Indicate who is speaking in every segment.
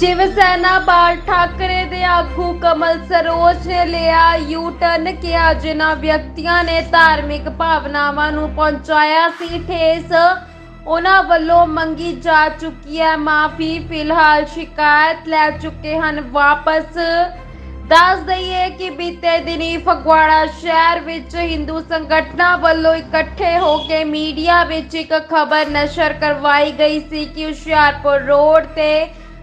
Speaker 1: ਸ਼ਿਵ ਸੈਨਾ ਬਾਲ ਠਾਕਰੇ ਦੇ ਆਗੂ ਕਮਲ ਸਰੋਜ ਨੇ ਲਿਆ ਯੂ ਟਰਨ ਕਿਹਾ ਜਿਨ੍ਹਾਂ ਵਿਅਕਤੀਆਂ ਨੇ ਧਾਰਮਿਕ ਭਾਵਨਾਵਾਂ ਨੂੰ ਪਹੁੰਚਾਇਆ ਸੀ, ਠੇਸ ਉਹਨਾਂ ਵੱਲੋਂ ਮੰਗੀ ਜਾ ਚੁੱਕੀ ਹੈ ਮਾਫੀ। ਫਿਲਹਾਲ ਸ਼ਿਕਾਇਤ ਲੈ ਚੁੱਕੇ ਹਨ ਵਾਪਸ। ਦੱਸ ਦਈਏ ਕਿ ਬੀਤੇ ਦਿਨੀ ਫਗਵਾੜਾ ਸ਼ਹਿਰ ਵਿੱਚ ਹਿੰਦੂ ਸੰਗਠਨਾਂ ਵੱਲੋਂ ਇਕੱਠੇ ਹੋ ਕੇ ਮੀਡੀਆ ਵਿੱਚ ਇੱਕ ਖਬਰ ਨਸ਼ਰ ਕਰਵਾਈ ਗਈ ਸੀ ਕਿ ਹੁਸ਼ਿਆਰਪੁਰ ਰੋਡ ਤੇ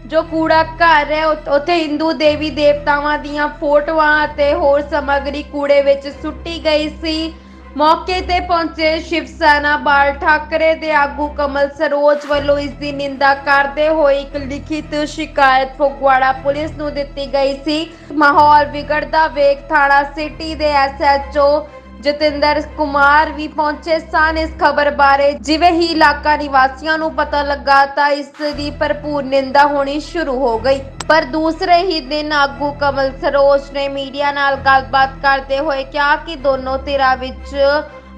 Speaker 1: ਜੋ ਕੂੜਾ ਘਰ ਹੈ, ਉ- ਉੱਥੇ ਹਿੰਦੂ ਦੇਵੀ ਦੇਵਤਾਵਾਂ ਦੀਆਂ ਫੋਟੋਆਂ ਅਤੇ ਹੋਰ ਸਮੱਗਰੀ ਕੂੜੇ ਵਿੱਚ ਸੁੱਟੀ ਗਈ ਸੀ। ਮੌਕੇ ਤੇ ਪਹੁੰਚੇ ਸ਼ਿਵ ਸੈਨਾ ਬਾਲ ਠਾਕਰੇ ਦੇ ਆਗੂ ਕਮਲ ਸਰੋਜ ਵੱਲੋਂ ਇਸ ਦੀ ਨਿੰਦਾ ਕਰਦੇ ਹੋਏ ਇੱਕ ਲਿਖਿਤ ਸ਼ਿਕਾਇਤ ਫਗਵਾੜਾ ਪੁਲਿਸ ਨੂੰ ਦਿੱਤੀ ਗਈ ਸੀ। ਮਾਹੌਲ ਵਿਗੜਦਾ ਵੇਖ ਥਾਣਾ ਸਿਟੀ ਦੇ ਐਸਐਚਓ ਜਤਿੰਦਰ ਕੁਮਾਰ ਵੀ ਪਹੁੰਚੇ ਸਨ ਇਸ ਖਬਰ ਬਾਰੇ। ਜਿਵੇਂ ਹੀ ਇਲਾਕਾ ਨਿਵਾਸੀਆਂ ਨੂੰ ਪਤਾ ਲੱਗਾ ਤਾਂ ਇਸ ਦੀ ਭਰਪੂਰ ਨਿੰਦਾ ਹੋਣੀ ਸ਼ੁਰੂ ਹੋ ਗਈ। ਪਰ ਦੂਸਰੇ ਹੀ ਦਿਨ ਆਗੂ ਕਮਲ ਸਰੋਜ ਨੇ ਮੀਡੀਆ ਨਾਲ ਗੱਲਬਾਤ ਕਰਦੇ ਹੋਏ ਕਿਹਾ ਕਿ ਦੋਨੋਂ ਧਿਰਾਂ ਵਿੱਚ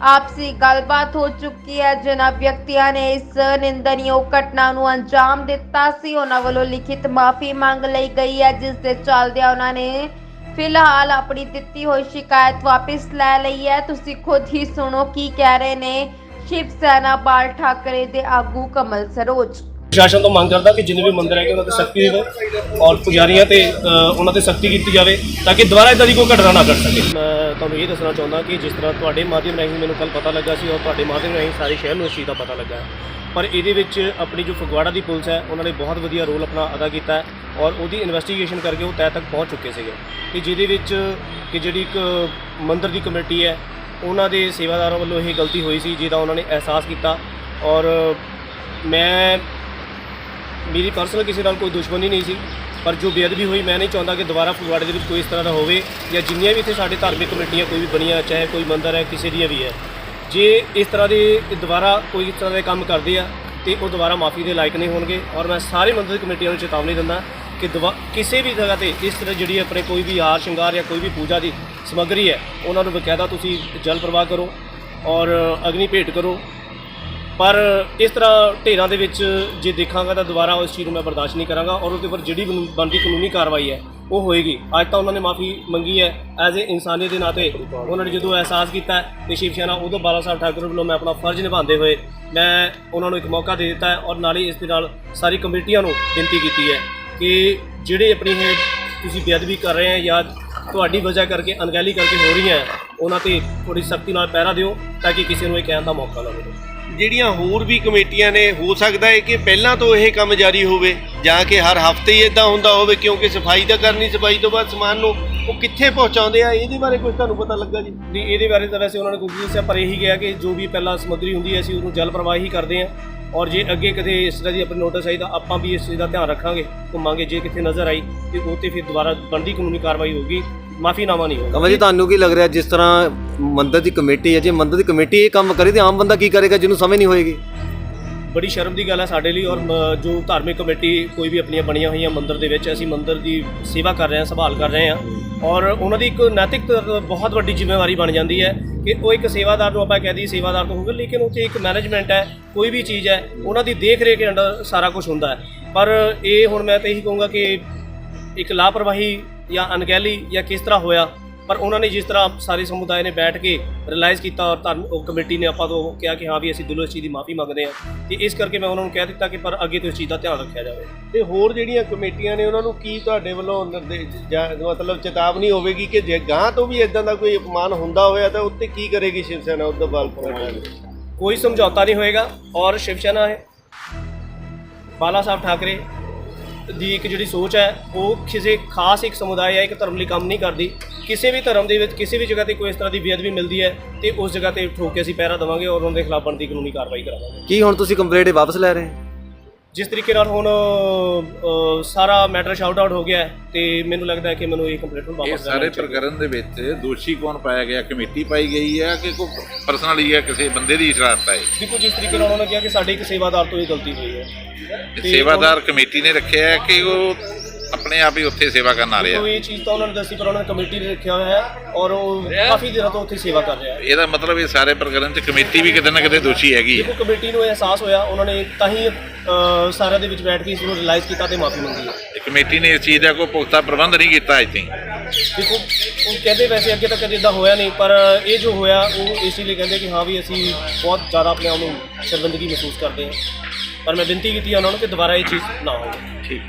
Speaker 1: ਆਪਸੀ ਗੱਲਬਾਤ ਹੋ ਚੁੱਕੀ ਹੈ। ਜਿਨ੍ਹਾਂ ਵਿਅਕਤੀਆਂ ਨੇ ਇਸ ਨਿੰਦਣਯੋਗ ਘਟਨਾ ਨੂੰ ਅੰਜਾਮ ਦਿੱਤਾ ਸੀ, ਉਹਨਾਂ ਵੱਲੋਂ ਲਿਖਿਤ ਮਾਫੀ ਮੰਗ ਲਈ ਗਈ ਹੈ। ਜਿਸ ਦੇ ਚੱਲਦਿਆਂ ਉਹਨਾਂ ਨੇ ਫਿਲਹਾਲ ਆਪਣੀ ਦਿੱਤੀ ਹੋਈ ਸ਼ਿਕਾਇਤ ਵਾਪਸ ਲੈ ਲਈ ਹੈ। ਤੁਸੀਂ ਖੁਦ ਹੀ ਸੁਣੋ ਕੀ ਕਹਿ ਰਹੇ ਨੇ ਸ਼ਿਵ ਸੈਨਾ ਬਾਲ ਠਾਕਰੇ ਦੇ ਆਗੂ ਕਮਲ ਸਰੋਜ।
Speaker 2: ਪ੍ਰਸ਼ਾਸਨ ਤੋਂ ਮੰਗ ਕਰਦਾ ਕਿ ਜਿੰਨੇ ਵੀ ਮੰਦਿਰ ਹੈਗੇ ਉਹਨਾਂ ਤੇ ਸਖਤੀ ਦੇਵੇ ਔਰ ਪੁਜਾਰੀਆਂ ਤੇ ਅ, ਉਹਨਾਂ ਤੇ ਸਖਤੀ ਕੀਤੀ ਜਾਵੇ ਤਾਂ ਕਿ ਦੁਬਾਰਾ ਇਦਾਂ ਦੀ ਕੋਈ ਘਟਨਾ ਨਾ ਘਟ ਸਕੇ। ਮੈਂ ਤੁਹਾਨੂੰ ਇਹ ਦੱਸਣਾ ਚਾਹੁੰਦਾ ਕਿ ਜਿਸ ਤਰ੍ਹਾਂ ਤੁਹਾਡੇ ਮਾਧਿਅਮ ਰਾਹੀਂ ਮੈਨੂੰ ਕੱਲ ਪਤਾ ਲੱਗਾ ਸੀ ਔਰ ਤੁਹਾਡੇ ਮਾਧਿਅਮ ਰਾਹੀਂ ਸਾਰੇ ਸ਼ਹਿਰ ਨੂੰ ਇਸ ਚੀਜ਼ ਦਾ ਪਤਾ ਲੱਗਾ ਹੈ। ਪਰ ਇਹਦੇ ਵਿੱਚ ਆਪਣੀ ਜੋ ਫਗਵਾੜਾ ਦੀ ਪੁਲਿਸ ਹੈ ਉਹਨਾਂ ਨੇ ਬਹੁਤ ਵਧੀਆ ਰੋਲ ਆਪਣਾ ਅਦਾ ਕੀਤਾ ਹੈ। ਔਰ ਉਹਦੀ ਇਨਵੈਸਟੀਗੇਸ਼ਨ ਕਰਕੇ ਉਹ ਤੈ ਤੱਕ ਪਹੁੰਚ ਚੁੱਕੇ ਸੀਗੇ। ਕਿ ਜਿਹਦੇ ਵਿੱਚ ਕਿ ਜਿਹੜੀ ਇੱਕ ਮੰਦਿਰ ਦੀ ਕਮੇਟੀ ਹੈ, ਉਹਨਾਂ ਦੇ ਸੇਵਾਦਾਰਾਂ ਵੱਲੋਂ ਇਹ ਗਲਤੀ ਹੋਈ ਸੀ, ਜਿਹਦਾ ਉਹਨਾਂ ਨੇ ਅਹਿਸਾਸ ਕੀਤਾ। ਔਰ ਮੈਂ, ਮੇਰੀ ਪਰਸਨਲ ਕਿਸੇ ਨਾਲ ਕੋਈ ਦੁਸ਼ਮਣੀ ਨਹੀਂ ਸੀ, ਪਰ ਜੋ ਬੇਅਦਬੀ ਹੋਈ, ਮੈਂ ਨਹੀਂ ਚਾਹੁੰਦਾ ਕਿ ਦੁਬਾਰਾ ਫਗਵਾੜੇ ਦੇ ਵਿੱਚ ਕੋਈ ਇਸ ਤਰ੍ਹਾਂ ਦਾ ਹੋਵੇ ਜਾਂ ਜਿੰਨੀਆਂ ਵੀ ਇੱਥੇ ਸਾਡੇ ਧਾਰਮਿਕ ਕਮੇਟੀਆਂ ਕੋਈ ਵੀ ਬਣੀਆਂ, ਚਾਹੇ ਕੋਈ ਮੰਦਿਰ ਹੈ, ਕਿਸੇ ਦੀਆਂ ਵੀ ਹੈ। ਜੇ ਇਸ ਤਰ੍ਹਾਂ ਦੇ ਦੁਬਾਰਾ ਕੋਈ ਇਸ ਤਰ੍ਹਾਂ ਦੇ ਕੰਮ ਕਰਦੇ ਆ, ਤੇ ਉਹ ਦੁਬਾਰਾ ਮਾਫੀ ਦੇ ਲਾਇਕ ਨਹੀਂ ਹੋਣਗੇ। ਔਰ ਮੈਂ ਸਾਰੇ ਮੰਦਿਰ ਦੀ ਕਮੇਟੀਆਂ ਨੂੰ ਚੇਤਾਵਨੀ ਦਿੰਦਾ ਕਿ ਦਵਾ ਕਿਸੇ ਵੀ ਜਗ੍ਹਾ ਤੇ ਇਸ ਤਰ੍ਹਾਂ ਜਿਹੜੀ ਆਪਣੇ ਕੋਈ ਵੀ ਹਾਰ ਸ਼ਿੰਗਾਰ ਜਾਂ ਕੋਈ ਵੀ ਪੂਜਾ ਦੀ ਸਮੱਗਰੀ ਹੈ, ਉਹਨਾਂ ਨੂੰ ਬਕਾਇਦਾ ਤੁਸੀਂ ਜਲ ਪ੍ਰਵਾਹ ਕਰੋ ਔਰ ਅਗਨੀ ਭੇਟ ਕਰੋ। ਪਰ ਇਸ ਤਰ੍ਹਾਂ ਢੇਰਾਂ ਦੇ ਵਿੱਚ ਜੇ ਦੇਖਾਂਗਾ ਤਾਂ ਦੁਬਾਰਾ ਉਸ ਚੀਜ਼ ਨੂੰ ਮੈਂ ਬਰਦਾਸ਼ਤ ਨਹੀਂ ਕਰਾਂਗਾ ਔਰ ਉਹਦੇ ਉੱਪਰ ਜਿਹੜੀ ਕਾਨੂੰਨ- ਬਣਦੀ ਕਾਨੂੰਨੀ ਕਾਰਵਾਈ ਹੈ, ਉਹ ਹੋਏਗੀ। ਅੱਜ ਤਾਂ ਉਹਨਾਂ ਨੇ ਮਾਫੀ ਮੰਗੀ ਹੈ, ਐਜ਼ ਏ ਇਨਸਾਨੀਅਤ ਦੇ ਨਾਤੇ ਉਹਨਾਂ ਨੇ ਜਦੋਂ ਅਹਿਸਾਸ ਕੀਤਾ ਹੈ ਤੇ ਸ਼ਿਵ ਸੈਨਾ ਉਦੋਂ ਬਾਲਾ ਸਾਹਿਬ ਠਾਕੁਰ ਵੱਲੋਂ ਮੈਂ ਆਪਣਾ ਫਰਜ਼ ਨਿਭਾਉਂਦੇ ਹੋਏ ਮੈਂ ਉਹਨਾਂ ਨੂੰ ਇੱਕ ਮੌਕਾ ਦੇ ਦਿੱਤਾ ਹੈ ਔਰ ਹੀ ਇਸ ਦੇ ਨਾਲ ਸਾਰੀ ਕਮੇਟੀਆਂ ਨੂੰ ਬੇਨਤੀ ਕੀਤੀ ਹੈ। ਕਿ ਜਿਹੜੇ ਆਪਣੀ ਇਹ ਤੁਸੀਂ ਬੇਅਦਬੀ ਕਰ ਰਹੇ ਹੈ ਜਾਂ ਤੁਹਾਡੀ ਵਜ੍ਹਾ ਕਰਕੇ ਅਣਗਹਿਲੀ ਕਰਕੇ ਹੋ ਰਹੀਆਂ ਉਹਨਾਂ ਤੇ ਥੋੜੀ ਸਖਤੀ ਨਾਲ ਪਹਿਰਾ ਦਿਓ ਤਾਂ ਕਿ ਕਿਸੇ ਨੂੰ ਇਹ ਕਹਿਣ ਦਾ ਮੌਕਾ ਨਾ ਮਿਲੇ।
Speaker 3: ਜਿਹੜੀਆਂ ਹੋਰ ਵੀ ਕਮੇਟੀਆਂ ਨੇ, ਹੋ ਸਕਦਾ ਹੈ ਕਿ ਪਹਿਲਾਂ ਤੋਂ ਇਹ ਕੰਮ ਜਾਰੀ ਹੋਵੇ ਜਾਂ ਕਿ ਹਰ ਹਫ਼ਤੇ ਹੀ ਇਦਾਂ ਹੁੰਦਾ ਹੋਵੇ ਕਿਉਂਕਿ ਸਫ਼ਾਈ ਤਾਂ ਕਰਨੀ, ਸਫ਼ਾਈ ਤੋਂ ਬਾਅਦ ਸਮਾਨ ਨੂੰ ਉਹ ਕਿੱਥੇ ਪਹੁੰਚਾਉਂਦੇ ਆ ਇਹਦੇ ਬਾਰੇ ਕੁਝ ਤੁਹਾਨੂੰ ਪਤਾ ਲੱਗਾ ਜੀ?
Speaker 2: ਨਹੀਂ ਇਹਦੇ ਬਾਰੇ ਤਾਂ ਵੈਸੇ ਉਹਨਾਂ ਨੇ ਕੁਝ ਨਹੀਂ ਦੱਸਿਆ ਪਰ ਇਹੀ ਗਿਆ ਕਿ ਜੋ ਵੀ ਪਹਿਲਾਂ ਸਮੱਗਰੀ ਹੁੰਦੀ ਹੈ ਅਸੀਂ ਉਹਨੂੰ ਜਲ ਪ੍ਰਵਾਹ ਹੀ ਕਰਦੇ ਹਾਂ। ਔਰ ਜੇ ਅੱਗੇ ਕਦੇ ਇਸ ਤਰ੍ਹਾਂ ਦੀ ਆਪਣੀ ਨੋਟਿਸ ਆਈ ਤਾਂ ਆਪਾਂ ਵੀ ਇਸ ਚੀਜ਼ ਦਾ ਧਿਆਨ ਰੱਖਾਂਗੇ ਘੁੰਮਾਂਗੇ ਜੇ ਕਿਤੇ ਨਜ਼ਰ ਆਈ ਤੇ ਉਹ ਤੇ ਫਿਰ ਦੁਬਾਰਾ ਬਣਦੀ ਕਾਨੂੰਨੀ ਕਾਰਵਾਈ ਹੋਊਗੀ ਮਾਫੀਨਾਮਾ ਨਹੀਂ ਹੋਊਗਾ।
Speaker 4: ਕਮਲ ਜੀ ਤੁਹਾਨੂੰ ਕੀ ਲੱਗ ਰਿਹਾ ਜਿਸ ਤਰ੍ਹਾਂ ਮੰਦਰ ਦੀ ਕਮੇਟੀ ਹੈ ਜੇ ਮੰਦਰ ਦੀ ਕਮੇਟੀ ਇਹ ਕੰਮ ਕਰੇ ਤੇ ਆਮ ਬੰਦਾ ਕੀ ਕਰੇਗਾ ਜਿਹਨੂੰ ਸਮਝ ਨਹੀਂ ਹੋਏਗੀ?
Speaker 2: ਬੜੀ ਸ਼ਰਮ ਦੀ ਗੱਲ ਹੈ ਸਾਡੇ ਲਈ ਔਰ ਮ- ਜੋ ਧਾਰਮਿਕ ਕਮੇਟੀ ਕੋਈ ਵੀ ਆਪਣੀਆਂ ਬਣੀਆਂ ਹੋਈਆਂ ਮੰਦਿਰ ਦੇ ਵਿੱਚ, ਅਸੀਂ ਮੰਦਿਰ ਦੀ ਸੇਵਾ ਕਰ ਰਹੇ ਹਾਂ, ਸੰਭਾਲ ਕਰ ਰਹੇ ਹਾਂ। ਔਰ ਉਹਨਾਂ ਦੀ ਇੱਕ ਨੈਤਿਕ ਬਹੁਤ ਵੱਡੀ ਜ਼ਿੰਮੇਵਾਰੀ ਬਣ ਜਾਂਦੀ ਹੈ ਕਿ ਉਹ ਇੱਕ ਸੇਵਾਦਾਰ ਨੂੰ ਆਪਾਂ ਕਹਿ ਦਈਏ ਸੇਵਾਦਾਰ ਤੋਂ ਹੋਊਗਾ, ਲੇਕਿਨ ਉੱਥੇ ਇੱਕ ਮੈਨੇਜਮੈਂਟ ਹੈ, ਕੋਈ ਵੀ ਚੀਜ਼ ਹੈ, ਉਹਨਾਂ ਦੀ ਦੇਖ ਰੇਖ ਦੇ ਅੰਡਰ ਸਾਰਾ ਕੁਝ ਹੁੰਦਾ ਹੈ। ਪਰ ਇਹ ਹੁਣ ਮੈਂ ਤਾਂ ਇਹੀ ਕਹੂੰਗਾ ਕਿ ਇੱਕ ਲਾਪਰਵਾਹੀ ਜਾਂ ਅਣਗਹਿਲੀ ਜਾਂ ਕਿਸ ਤਰ੍ਹਾਂ ਹੋਇਆ ਪਰ ਉਹਨਾਂ ਨੇ ਜਿਸ ਤਰ੍ਹਾਂ ਸਾਰੇ ਸਮੁਦਾਇ ਨੇ ਬੈਠ ਕੇ ਰਿਅਲਾਈਜ਼ ਕੀਤਾ ਔਰ ਧਰਮ ਉਹ ਕਮੇਟੀ ਨੇ ਆਪਾਂ ਤੋਂ ਕਿਹਾ ਕਿ ਹਾਂ ਵੀ ਅਸੀਂ ਦਿਲੋਂ ਇਸ ਚੀਜ਼ ਦੀ ਮਾਫੀ ਮੰਗਦੇ ਹਾਂ ਤੇ ਇਸ ਕਰਕੇ ਮੈਂ ਉਹਨਾਂ ਨੂੰ ਕਹਿ ਦਿੱਤਾ ਕਿ ਪਰ ਅੱਗੇ ਤੋਂ ਇਸ ਚੀਜ਼ ਦਾ ਧਿਆਨ ਰੱਖਿਆ ਜਾਵੇ।
Speaker 3: ਤੇ ਹੋਰ ਜਿਹੜੀਆਂ ਕਮੇਟੀਆਂ ਨੇ ਉਹਨਾਂ ਨੂੰ ਕੀ ਤੁਹਾਡੇ ਵੱਲੋਂ ਨਿਰਦੇਸ਼ ਜਾਂ ਮਤਲਬ ਚੇਤਾਵਨੀ ਹੋਵੇਗੀ ਕਿ ਜੇ ਗਾਂ ਤੋਂ ਵੀ ਇਦਾਂ ਦਾ ਕੋਈ ਅਪਮਾਨ ਹੁੰਦਾ ਹੋਇਆ ਤਾਂ ਉੱਤੇ ਕੀ ਕਰੇਗੀ ਸ਼ਿਵ ਸੈਨਾ ਉਦੋਂ ਬਾਲਪੁਰ
Speaker 2: ਕੋਈ ਸਮਝੌਤਾ ਨਹੀਂ ਹੋਏਗਾ ਔਰ ਸ਼ਿਵ ਸੈਨਾ ਹੈ। ਬਾਲਾ ਸਾਹਿਬ ਠਾਕਰੇ ਦੀ ਇੱਕ ਜਿਹੜੀ ਸੋਚ ਹੈ, ਉਹ ਕਿਸੇ ਖਾਸ ਇੱਕ ਸਮੁਦਾਇ ਜਾਂ ਇੱਕ ਧਰਮ ਲਈ ਕੰਮ ਨਹੀਂ ਕਰਦੀ। ਕਿਸੇ ਵੀ ਧਰਮ ਦੇ ਵਿੱਚ, ਕਿਸੇ ਵੀ ਜਗ੍ਹਾ ਤੇ ਕੋਈ ਇਸ ਤਰ੍ਹਾਂ ਦੀ ਬੇਅਦਬੀ ਮਿਲਦੀ ਹੈ, ਤੇ ਉਸ ਜਗ੍ਹਾ ਤੇ ਠੋਕ ਕੇ ਅਸੀਂ ਪਹਿਰਾ ਦੇਵਾਂਗੇ ਔਰ ਉਹਨਾਂ ਦੇ ਖਿਲਾਫ ਬਣਦੀ ਕਾਨੂੰਨੀ ਕਾਰਵਾਈ ਕਰਾਂਗੇ
Speaker 4: ਕੀ ਹੁਣ ਤੁਸੀਂ ਕੰਪਲੇਂਟ ਵਾਪਸ ਲੈ ਰਹੇ ਹੋ?
Speaker 2: ਜਿਸ ਤਰੀਕੇ ਨਾਲ ਹੁਣ ਅ, ਸਾਰਾ ਮੈਟਰ ਸ਼ਾਊਟ ਆਊਟ ਹੋ ਗਿਆ ਹੈ ਤੇ ਮੈਨੂੰ ਲੱਗਦਾ ਹੈ ਕਿ ਮੈਨੂੰ ਇਹ ਕੰਪਲੀਟ ਹੁਣ
Speaker 5: ਇਹ
Speaker 2: ਵਾਪਸ
Speaker 5: ਸਾਰੇ
Speaker 2: ਲੈਣਾ ਚਾਹੀਦਾ।
Speaker 5: ਪ੍ਰਕਰਨ ਦੇ ਵਿੱਚ ਦੋਸ਼ੀ ਕੌਣ ਪਾਇਆ ਗਿਆ ਕਮੇਟੀ ਪਾਈ ਗਈ ਹੈ ਕਿ ਕੋਈ ਪਰਸਨਲੀ ਹੈ ਕਿਸੇ ਬੰਦੇ ਦੀ ਸ਼ਰਾਰਤ ਹੈ
Speaker 2: ਦੇਖੋ ਜਿਸ ਤਰੀਕੇ ਨਾਲ ਉਹਨਾਂ ਨੇ ਕਿਹਾ ਕਿ ਸਾਡੇ ਇੱਕ ਸੇਵਾਦਾਰ ਤੋਂ ਇਹ ਗਲਤੀ ਹੋਈ ਹੈ ਤੇ
Speaker 5: ਸੇਵਾਦਾਰ ਕਮੇਟੀ ਨੇ ਰੱਖਿਆ ਹੈ ਕਿ ਉਹ ਆਪਣੇ ਆਪ ਹੀ ਉੱਥੇ ਸੇਵਾ ਕਰਨ ਆ ਰਿਹਾ
Speaker 2: ਕੋਈ ਇਹ ਚੀਜ਼ ਤਾਂ ਉਹਨਾਂ ਨੇ ਦੱਸੀ ਪਰ ਉਹਨਾਂ ਨੇ ਕਮੇਟੀ ਨੇ ਰੱਖਿਆ ਹੋਇਆ ਔਰ ਉਹ ਕਾਫੀ ਦਿਨਾਂ ਤੋਂ ਉੱਥੇ ਸੇਵਾ ਕਰ ਰਿਹਾ
Speaker 5: ਇਹਦਾ ਮਤਲਬ ਇਹ ਸਾਰੇ ਪ੍ਰਕਰਨ 'ਚ ਕਮੇਟੀ ਵੀ ਕਿਤੇ ਨਾ ਕਿਤੇ ਦੋਸ਼ੀ ਹੈਗੀ ਹੈ
Speaker 2: ਕਮੇਟੀ ਨੂੰ ਕੀਤਾ ਕਹਿੰਦੇ ਵੈਸੇ ਅੱਗੇ ਤੱਕ ਜਿੱਦਾਂ ਹੋਇਆ ਨਹੀਂ ਪਰ ਇਹ ਜੋ ਹੋਇਆ ਉਹ ਇਸ ਲਈ ਕਹਿੰਦੇ ਕਿ ਹਾਂ ਵੀ ਅਸੀਂ ਬਹੁਤ ਜ਼ਿਆਦਾ ਆਪਣੇ ਆਪ ਨੂੰ ਸ਼ਰਮਿੰਦਗੀ ਮਹਿਸੂਸ ਕਰਦੇ ਹਾਂ। ਪਰ ਮੈਂ ਬੇਨਤੀ ਕੀਤੀ ਹੈ ਉਹਨਾਂ ਨੂੰ ਕਿ ਦੁਬਾਰਾ ਇਹ ਚੀਜ਼ ਨਾ ਹੋਵੇ।
Speaker 5: ਠੀਕ।